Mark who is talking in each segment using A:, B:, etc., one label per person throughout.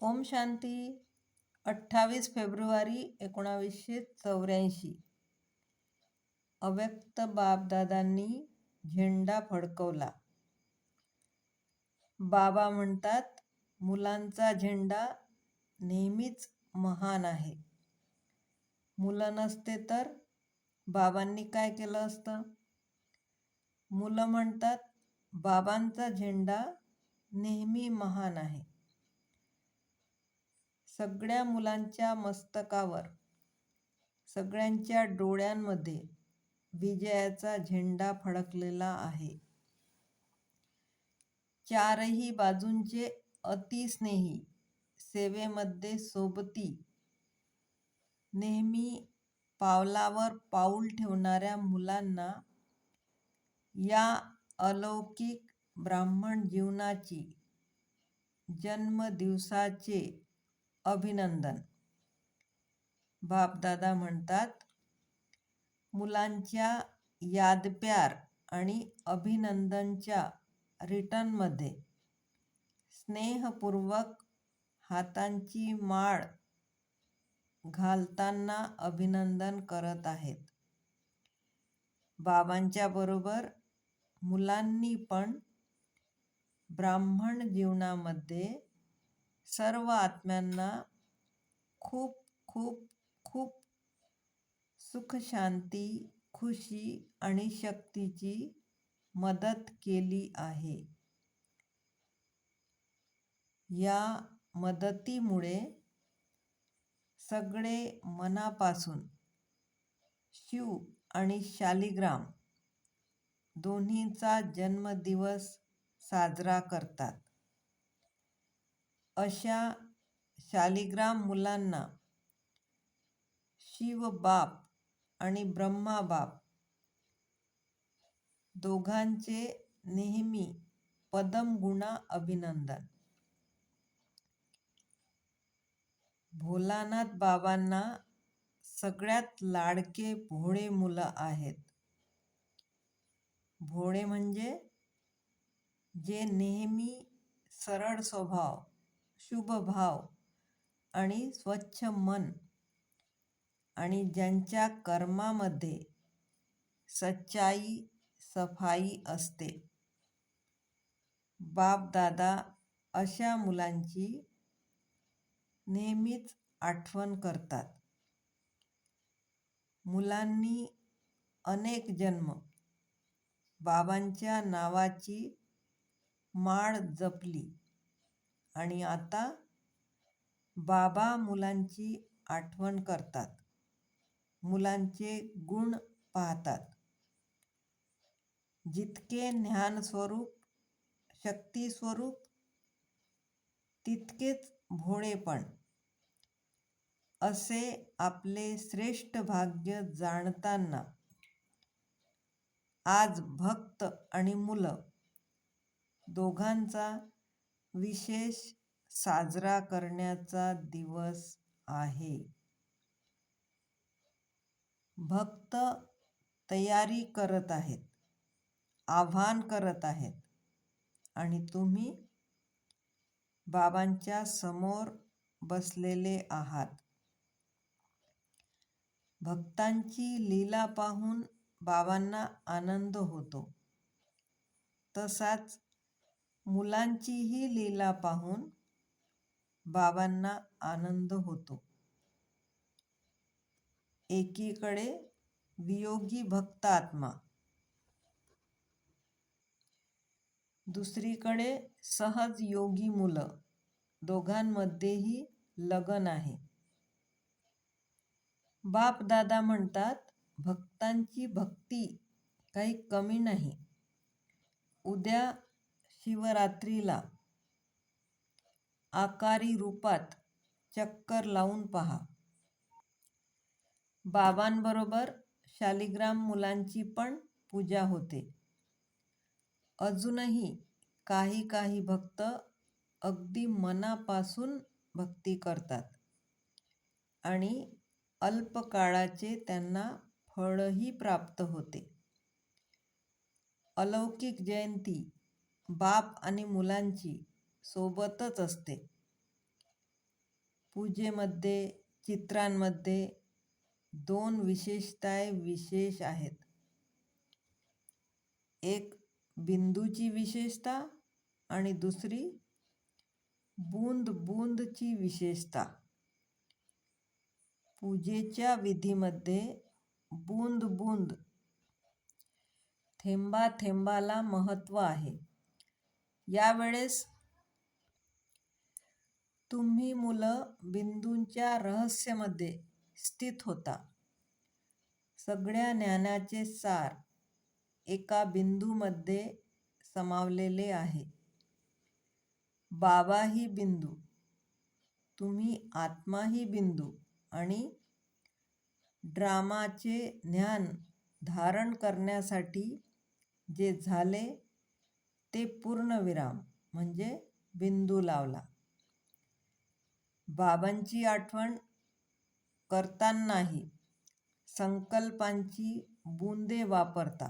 A: ओम शांती अठ्ठावीस फेब्रुवारी एकोणावीसशे चौऱ्याऐंशी. अव्यक्त बापदादांनी झेंडा फडकवला. बाबा म्हणतात मुलांचा झेंडा नेहमीच महान आहे. मुलं नसते तर बाबांनी काय केलं असतं? मुलं म्हणतात बाबांचा झेंडा नेहमी महान आहे. सगळ्या मुलांच्या मस्तकावर सगळ्यांच्या डोळ्यांमध्ये विजयाचा झेंडा फडकलेला आहे. चारही बाजूंचे अतिस्नेही सेवेमध्ये सोबती नेहमी पावलावर पाऊल ठेवणाऱ्या मुलांना या अलौकिक ब्राह्मण जीवनाची जन्मदिवसाचे अभिनंदन. बापदादा म्हणतात मुलांच्या यादप्यार आणि अभिनंदनच्या रिटर्नमध्ये स्नेहपूर्वक हातांची माळ घालताना अभिनंदन करत आहेत. बाबांच्या बरोबर मुलांनी पण ब्राह्मण जीवनामध्ये सर्व आत्म्यांना खूप खूप खूप सुख शांती खुशी आणि शक्तीची मदत केली आहे. या मदतीमुळे सगळे मनापासून शिव आणि शालिग्राम दोन्हीचा जन्मदिवस साजरा करतात. अशा शालिग्राम मुलांना शिवबाप आणि ब्रह्माबाप दोघांचे नेहमी पदमगुणा अभिनंदन. भोलानाथ बाबांना सगळ्यात लाडके भोळे मुलं आहेत. भोळे म्हणजे जे नेहमी सरळ स्वभाव शुभ भाव आणि स्वच्छ मन आणि ज्यांच्या कर्मामध्ये सच्चाई सफाई असते. बापदादा अशा मुलांची नेहमीच आठवण करतात. मुलांनी अनेक जन्म बाबांच्या नावाची माळ जपली. आणि आता बाबा मुलांची आठवण करतात. मुलांचे गुण पाहतात. जितके ज्ञानस्वरूप शक्तीस्वरूप तितकेच भोळेपण असे आपले श्रेष्ठ भाग्य जाणताना आज भक्त आणि मुलं दोघांचा विशेष साजरा करण्याचा दिवस आहे. भक्त तयारी करत आहेत आव्हान करत आहेत आणि तुम्ही बाबांच्या समोर बसलेले आहात. भक्तांची लीला पाहून बाबांना आनंद होतो. तसाच मुलांचीही लीला पाहून बाबांना आनंद होतो. एकीकडे वियोगी भक्त आत्मा दुसरीकडे सहज योगी मुलं दोघांमध्येही लगन आहे. बाप दादा म्हणतात भक्तांची भक्ती काही कमी नाही. उद्या शिवरात्रीला आकारी रूपात चक्कर लावून पहा. बाबांबरोबर शालिग्राम मुलांची पण पूजा होते. अजूनही काही काही भक्त अगदी मनापासून भक्ती करतात आणि अल्पकाळाचे त्यांना फळही प्राप्त होते. अलौकिक जयंती बाप आणि मुलांची सोबतच असते. पूजेमध्ये चित्रांमध्ये दोन विशेषताय विशेष आहेत. एक बिंदूची विशेषता आणि दुसरी बूंद बूंदची विशेषता. पूजेच्या विधीमध्ये बूंद बूंद थेंबा थेंबाला महत्त्व आहे. यावेळेस तुम्ही मुलं बिंदूंच्या रहस्यमध्ये स्थित होता. सगळ्या ज्ञानाचे सार एका बिंदूमध्ये समावलेले आहे. बाबा ही बिंदू तुम्ही आत्मा ही बिंदू आणि ड्रामाचे ज्ञान धारण करण्यासाठी जे झाले ते पूर्णविराम म्हणजे बिंदू लावला. बाबांची आठवण करतानाही संकल्पांची बुंदे वापरता.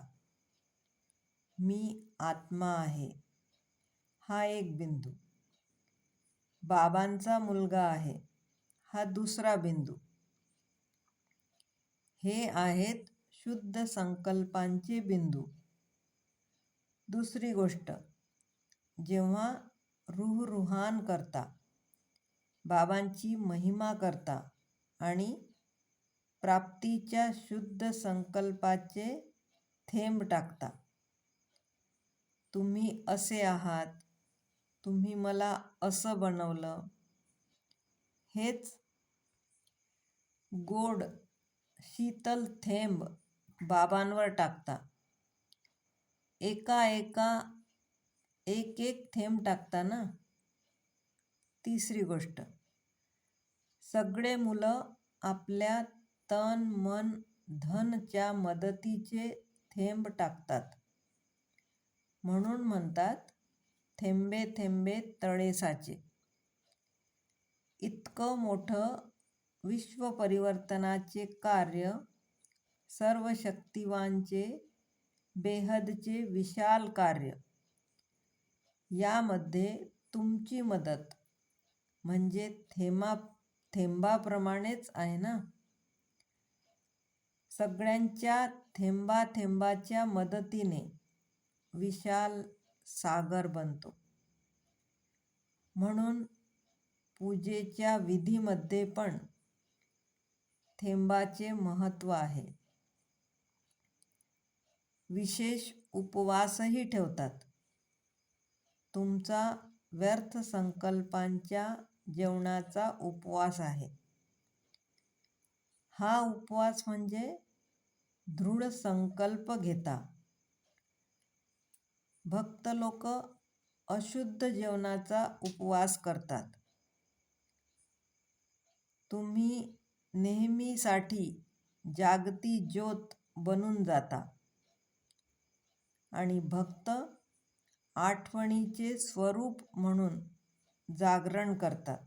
A: मी आत्मा आहे. हा एक बिंदू. बाबांचा मुलगा आहे. हा दुसरा बिंदू. हे आहेत शुद्ध संकल्पांचे बिंदू. दुसरी गोष्ट जेव्हा रुहरुहान करता बाबांची महिमा करता आणि प्राप्तीच्या शुद्ध संकल्पाचे थेंब टाकता. तुम्ही असे आहात तुम्ही मला असं बनवलं. हेच गोड शीतल थेंब बाबांवर टाकता. एका एका एक एक थेंब टाकताना तिसरी गोष्ट. सगळे मुलं आपल्या तन मन धनच्या मदतीचे थेंब टाकतात. म्हणून म्हणतात थेंबे थेंबे तळे साचे इतकं मोठं विश्वपरिवर्तनाचे कार्य सर्व शक्तिवानचे बेहदचे विशाल कार्य. यामध्ये तुमची मदत. म्हणजे थेंबा थेंबाप्रमाणेच आहे ना? सगळ्यांच्या थेंबा थेंबाच्या मदतीने विशाल सागर बनतो. म्हणून पूजेच्या विधीमध्ये पण थेंबाचे महत्त्व आहे. विशेष उपवासही ठेवतात. तुमचा व्यर्थ संकल्पांच्या जेवणाचा उपवास आहे. हा उपवास म्हणजे दृढ संकल्प घेता. भक्त लोक अशुद्ध जेवणाचा उपवास करतात. तुम्ही नेहमीसाठी जागती ज्योत बनून जाता. आणि भक्त आठवणीचे स्वरूप म्हणून जागरण करतात.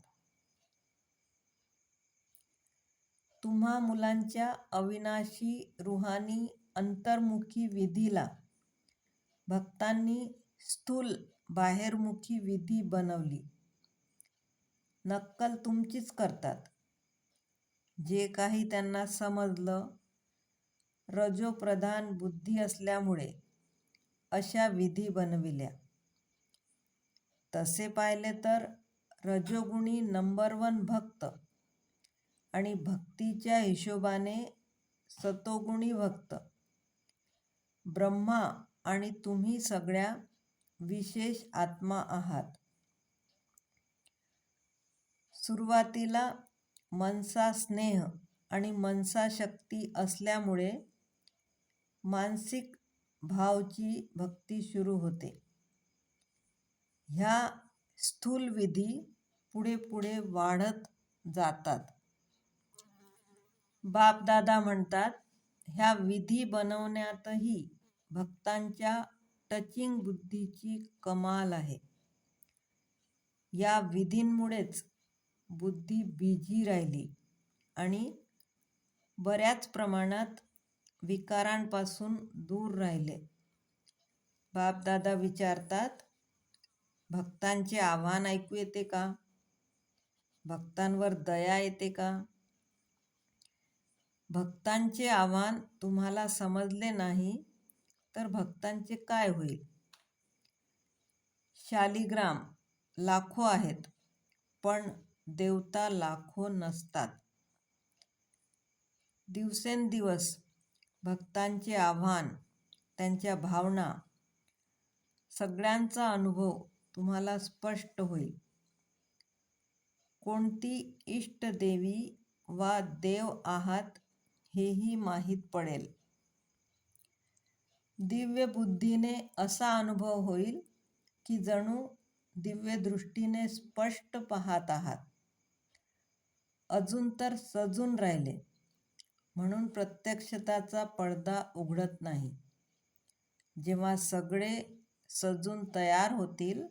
A: तुम्हा मुलांच्या अविनाशी रुहानी अंतर्मुखी विधीला भक्तांनी स्थूल बाहेरमुखी विधी बनवली. नक्कल तुमचीच करतात. जे काही त्यांना समजलं रजोप्रधान बुद्धी असल्यामुळे अशा विधी बनविल्या. तसे पाहिले तर रजोगुणी नंबर वन भक्त आणि भक्तीच्या हिशोबाने सतोगुणी भक्त. ब्रह्मा आणि तुम्ही सगळ्या विशेष आत्मा आहात. सुरुवातीला मनसा स्नेह आणि मनसा शक्ती असल्यामुळे मानसिक भावची भक्ती सुरू होते. ह्या स्थूल विधी पुढे पुढे वाढत जातात. बापदादा म्हणतात ह्या विधी बनवण्यातही भक्तांच्या टचिंग बुद्धीची कमाल आहे. या विधींमुळेच बुद्धी बिझी राहिली आणि बऱ्याच प्रमाणात विकारांपासून दूर राहिले. बापदादा विचारतात भक्तांचे आव्हान ऐकू येते का? भक्तांवर दया येते का? भक्तांचे आव्हान तुम्हाला समजले नाही तर भक्तांचे काय होईल? शालिग्राम लाखो आहेत पण देवता लाखो नसतात. दिवसेंदिवस भक्तांचे आव्हान त्यांच्या भावना सगळ्यांचा अनुभव तुम्हाला स्पष्ट होईल. कोणती इष्टदेवी वा देव आहात हेही माहीत पडेल. दिव्य बुद्धीने असा अनुभव होईल की जणू दिव्य दृष्टीने स्पष्ट पाहत आहात. अजून तर सजून राहिले. म्हणून प्रत्यक्षताचा पडदा उघडत नाही. जेव्हा सगळे सजून तयार होतील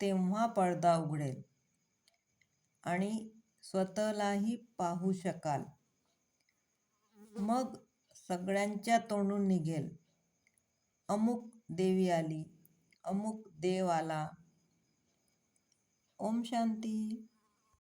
A: तेव्हा पडदा उघडेल आणि स्वतःलाही पाहू शकाल. मग सगळ्यांच्या तोंडून निघेल. अमुक देवी आली अमुक देव आला. ओम शांती.